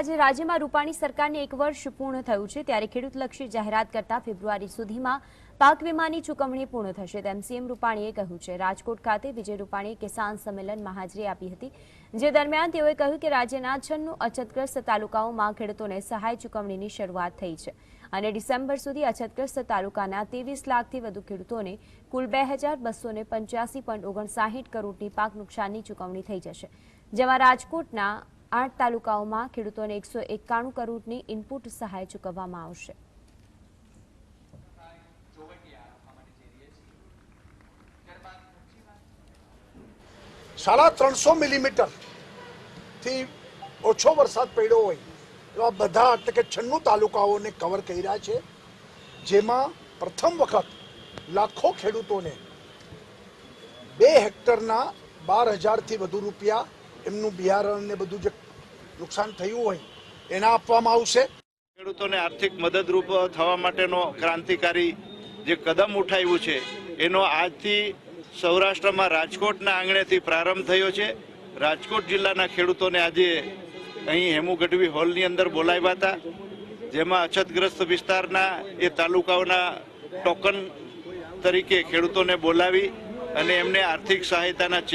આજે રાજ્યમાં રૂપાણી સરકારને એક વર્ષ પૂર્ણ થયું છે. ત્યારે ખેડૂતલક્ષી જાહેરાત કરતા ફેબ્રુઆરી સુધીમાં પાક વીમાની ચૂકવણી પૂર્ણ થશે તેમ સીએમ રૂપાણીએ કહ્યું છે. રાજકોટ ખાતે વિજય રૂપાણીએ કિસાન સંમેલનમાં હાજરી આપી હતી, જે દરમિયાન તેઓએ કહ્યું કે રાજ્યના છન્નું અછતગ્રસ્ત તાલુકાઓમાં ખેડૂતોને સહાય ચૂકવણીની શરૂઆત થઈ છે અને ડિસેમ્બર સુધી અછતગ્રસ્ત તાલુકાના ત્રેવીસ લાખથી વધુ ખેડૂતોને કુલ બે હજાર બસો પંચ્યાસી પોઈન્ટ ઓગણસાઠ કરોડની પાક નુકસાનની ચૂકવણી થઈ જશે. જેમાં રાજકોટના આઠ તાલુકાઓમાં ખેડૂતોને એકસો એકાણું કરોડની ઇનપુટ સહાય ચૂકવવામાં આવશે. સાડા ત્રણસો મિલીમીટરથી ઓછો વરસાદ પડ્યો હોય એવા બધા એટલે કે છન્નું તાલુકાઓને કવર કર્યા છે, જેમાં પ્રથમ વખત લાખો ખેડૂતોને બે હેક્ટરના બાર હજારથી વધુ રૂપિયા એમનું બિયારણ ને બધું જે નુકસાન થયું હોય, એના આપવામાં આવશે. ખેડૂતોને આર્થિક મદદરૂપ થવા માટેનો ક્રાંતિકારી જે કદમ ઉઠાવ્યું છે, એનો આજથી સૌરાષ્ટ્રમાં રાજકોટના આંગણેથી પ્રારંભ થયો છે. રાજકોટ જિલ્લાના ખેડૂતોને આજે અહીં હેમુ ગઢવી હોલની અંદર બોલાવ્યા હતા, જેમાં અછતગ્રસ્ત વિસ્તારના એ તાલુકાઓના ટોકન તરીકે ખેડૂતોને બોલાવી અને એમને આર્થિક સહાયતાના